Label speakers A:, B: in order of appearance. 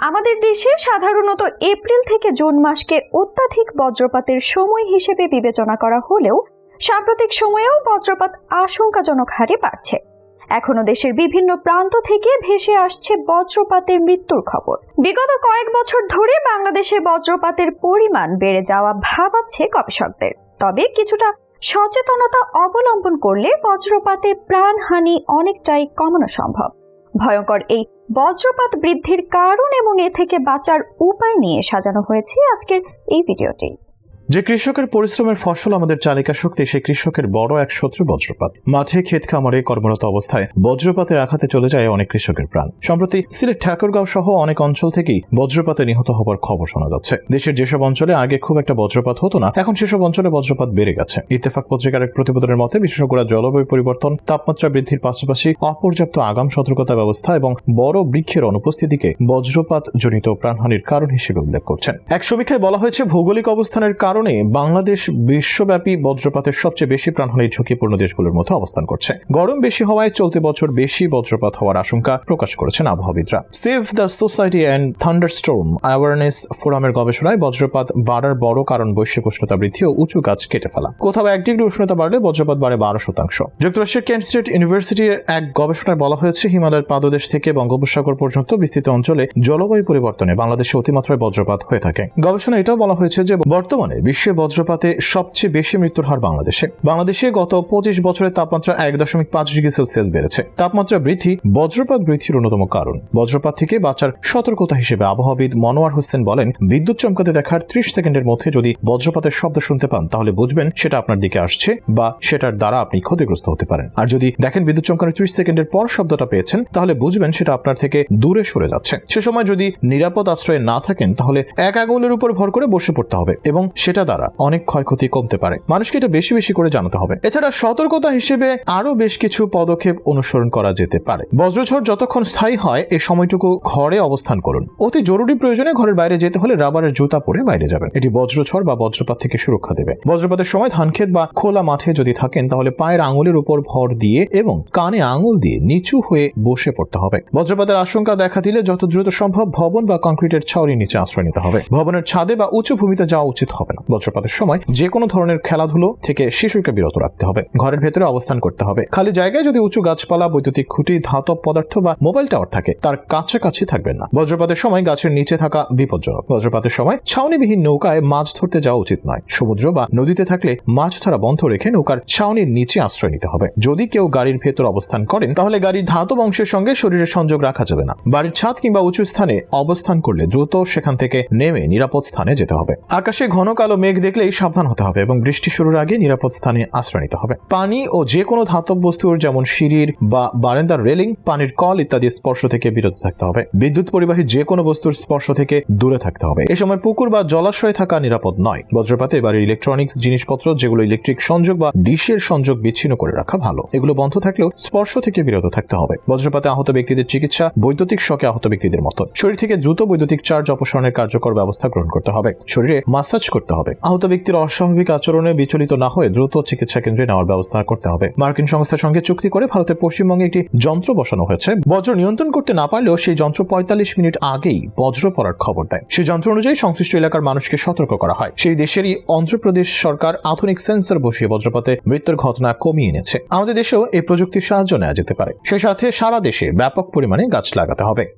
A: আমাদের দেশে সাধারণত এপ্রিল থেকে জুন মাসকে অত্যাধিক বজ্রপাতের সময় হিসেবে বিবেচনা করা হলেও সাম্প্রতিক সময়েও বজ্রপাত আশঙ্কাজনক হারে বাড়ছে। এখনও দেশের বিভিন্ন প্রান্ত থেকে ভেসে আসছে বজ্রপাতের মৃত্যুর খবর। বিগত কয়েক বছর ধরে বাংলাদেশে বজ্রপাতের পরিমাণ বেড়ে যাওয়া ভাবাচ্ছে গবেষকদের। তবে কিছুটা সচেতনতা অবলম্বন করলে বজ্রপাতে প্রাণহানি অনেকটাই কমানো সম্ভব। ভয়ঙ্কর এই বজ্রপাত বৃদ্ধির কারণ এবং এ থেকে বাঁচার উপায় নিয়ে সাজানো হয়েছে আজকের এই ভিডিওটি।
B: যে কৃষকের পরিশ্রমের ফসল আমাদের চালিকা শক্তি, সেই কৃষকের বড় এক শত্রু বজ্রপাত। মাঠে ক্ষেত খামারে কর্মরত অবস্থায় বজ্রপাতের আঘাতে চলে যায় অনেক কৃষকের প্রাণ। সম্প্রতি সিলেট ঠাকুরগাঁও সহ অনেক অঞ্চল থেকেই বজ্রপাতে নিহত হবার খবর শোনা যাচ্ছে। দেশের যেসব অঞ্চলে আগে খুব একটা বজ্রপাত হতো না, এখন সেসব অঞ্চলে বজ্রপাত বেড়ে গেছে। ইত্তেফাক পত্রিকার এক প্রতিবেদনের মতে, বিশেষজ্ঞরা জলবায়ু পরিবর্তন, তাপমাত্রা বৃদ্ধির পাশাপাশি অপর্যাপ্ত আগাম সতর্কতা ব্যবস্থা এবং বড় বৃক্ষের অনুপস্থিতিকে বজ্রপাত জনিত প্রাণহানির কারণ হিসেবে উল্লেখ করছেন। এক সমীক্ষায় বলা হয়েছে, ভৌগোলিক অবস্থানের কারণে বাংলাদেশ বিশ্বব্যাপী বজ্রপাতের সবচেয়ে বেশি প্রাণহানির ঝুঁকিপূর্ণ দেশগুলোর মধ্যে অবস্থান করছে। গরম বেশি হওয়ায় চলতি বছর বেশি বজ্রপাত হওয়ার আশঙ্কা প্রকাশ করেছেন আবহাওয়াবিদরা। Save the society and thunder thunderstorm awareness ফোরামের গবেষণায় বজ্রপাত বাড়ার বড় কারণ বৈশ্বিক উষ্ণতা বৃদ্ধি ও উঁচু গাছ কেটে ফেলা। কোথাও এক ডিগ্রি উষ্ণতা বাড়লে বজ্রপাত বাড়ে বারো শতাংশ। যুক্তরাষ্ট্রের কেন্ট স্টেট ইউনিভার্সিটির এক গবেষণায় বলা হয়েছে, হিমালয়ের পাদদেশ থেকে বঙ্গোপসাগর পর্যন্ত বিস্তৃত অঞ্চলে জলবায়ু পরিবর্তনে বাংলাদেশে অতিমাত্রায় বজ্রপাত হয়ে থাকে। গবেষণা এটাও বলা হয়েছে যে বর্তমানে বিশ্বে বজ্রপাতে সবচেয়ে বেশি মৃত্যুর হার বাংলাদেশে। বাংলাদেশে গত পঁচিশ বছরের তাপমাত্রা এক দশমিক পাঁচ ডিগ্রি সেলসিয়াস বেড়েছে। তাপমাত্রা বৃদ্ধি বজ্রপাত বৃদ্ধির অন্যতম কারণ। বজ্রপাত থেকে বাঁচার সতর্কতা হিসেবে আবহাওয়াবিদ মনোয়ার হোসেন বলেন, বিদ্যুৎ চমকাতে দেখার ত্রিশ সেকেন্ডের মধ্যে যদি বজ্রপাতের শব্দ শুনতে পান, তাহলে বুঝবেন সেটা আপনার দিকে আসছে বা সেটার দ্বারা আপনি ক্ষতিগ্রস্ত হতে পারেন। আর যদি দেখেন বিদ্যুৎ চমকানোর ত্রিশ সেকেন্ডের পর শব্দটা পেয়েছেন, তাহলে বুঝবেন সেটা আপনার থেকে দূরে সরে যাচ্ছে। সে সময় যদি নিরাপদ আশ্রয়ে না থাকেন, তাহলে এক আঙুলের উপর ভর করে বসে পড়তে হবে এবং সেটা দ্বারা অনেক ক্ষয়ক্ষতি কমতে পারে। মানুষকে এটা বেশি বেশি করে জানাতে হবে। এছাড়া সতর্কতা হিসেবে আরও বেশ কিছু পদক্ষেপ অনুসরণ করা যেতে পারে। বজ্রঝড় যতক্ষণ স্থায়ী হয় এই সময়টুকু ঘরে অবস্থান করুন। অতি জরুরি প্রয়োজনে ঘরের বাইরে যেতে হলে রাবারের জুতা পরে বাইরে যাবেন। এটি বজ্রঝড় বা বজ্রপাত থেকে সুরক্ষা দেবে। বজ্রপাতের সময় ধানক্ষেত বা খোলা মাঠে যদি থাকেন, তাহলে পায়ের আঙুলের উপর ভর দিয়ে এবং কানে আঙুল দিয়ে নিচু হয়ে বসে পড়তে হবে। বজ্রপাতের আশঙ্কা দেখা দিলে যত দ্রুত সম্ভব ভবন বা কংক্রিটের ছাউরি নিচে আশ্রয় নিতে হবে। ভবনের ছাদে বা উঁচু ভূমিতে যাওয়া উচিত হবে না। বজ্রপাতের সময় যে কোনো ধরনের খেলাধুলো থেকে শিশুকে বিরত রাখতে হবে। ঘরের ভেতরে অবস্থান করতে হবে। খালি জায়গায় যদি উঁচু গাছপালা, বৈদ্যুতিক খুঁটি, ধাতব পদার্থ বা মোবাইল টাওয়ার থাকে, তার কাছাকাছি থাকবেন না। বজ্রপাতের সময় গাছের নিচে থাকা বিপজ্জনক। বজ্রপাতের সময় ছাউনিবিহীন নৌকায় মাছ ধরতে যাওয়া উচিত নয়। সমুদ্র বা নদীতে থাকলে মাছ ধরা বন্ধ রেখে নৌকার ছাউনির নিচে আশ্রয় নিতে হবে। যদি কেউ গাড়ির ভেতর অবস্থান করেন, তাহলে গাড়ির ধাতব অংশের সঙ্গে শরীরের সংযোগ রাখা যাবে না। বাড়ির ছাদ কিংবা উঁচু স্থানে অবস্থান করলে দ্রুত সেখান থেকে নেমে নিরাপদ স্থানে যেতে হবে। আকাশে ঘন কালো মেঘ দেখলেই সাবধান হতে হবে এবং বৃষ্টি শুরুর আগে নিরাপদ স্থানে আশ্রয় নিতে হবে। পানি ও যে কোনো ধাতব বস্তুর যেমন সিঁড়ির বা বারান্দার রেলিং, পানির কল ইত্যাদি স্পর্শ থেকে বিরত থাকতে হবে। বিদ্যুৎ পরিবাহী যে কোনো বস্তুর স্পর্শ থেকে দূরে থাকতে হবে। এ সময় পুকুর বা জলাশয়ে থাকা নিরাপদ নয়। বজ্রপাতে বাড়ির ইলেকট্রনিক্স জিনিসপত্র, যেগুলো ইলেকট্রিক সংযোগ বা ডিশের সংযোগ বিচ্ছিন্ন করে রাখা ভালো। এগুলো বন্ধ থাকলেও স্পর্শ থেকে বিরত থাকতে হবে। বজ্রপাতে আহত ব্যক্তিদের চিকিৎসা বৈদ্যুতিক শকে আহত ব্যক্তিদের মতো। শরীর থেকে দ্রুত বৈদ্যুতিক চার্জ অপসারণের কার্যকর ব্যবস্থা গ্রহণ করতে হবে। শরীরে মাসাজ করতে হবে। আহত ব্যক্তির অস্বাভাবিক আচরণে বিচলিত না হয়ে দ্রুত চিকিৎসা কেন্দ্রে নেওয়ার ব্যবস্থা করতে হবে। মার্কিন সংস্থার সঙ্গে চুক্তি করে ভারতের পশ্চিমবঙ্গে একটি যন্ত্র বসানো হয়েছে। বজ্র নিয়ন্ত্রণ করতে না পারলেও সেই যন্ত্র পঁয়তাল্লিশ মিনিট আগেই বজ্র পড়ার খবর দেয়। সেই যন্ত্র অনুযায়ী সংশ্লিষ্ট এলাকার মানুষকে সতর্ক করা হয়। সেই দেশেরই অন্ধ্রপ্রদেশ সরকার আধুনিক সেন্সর বসিয়ে বজ্রপাতে মৃত্যুর ঘটনা কমিয়ে এনেছে। আমাদের দেশেও এই প্রযুক্তির সাহায্য নেওয়া যেতে পারে। সেই সাথে সারা দেশে ব্যাপক পরিমাণে গাছ লাগাতে হবে।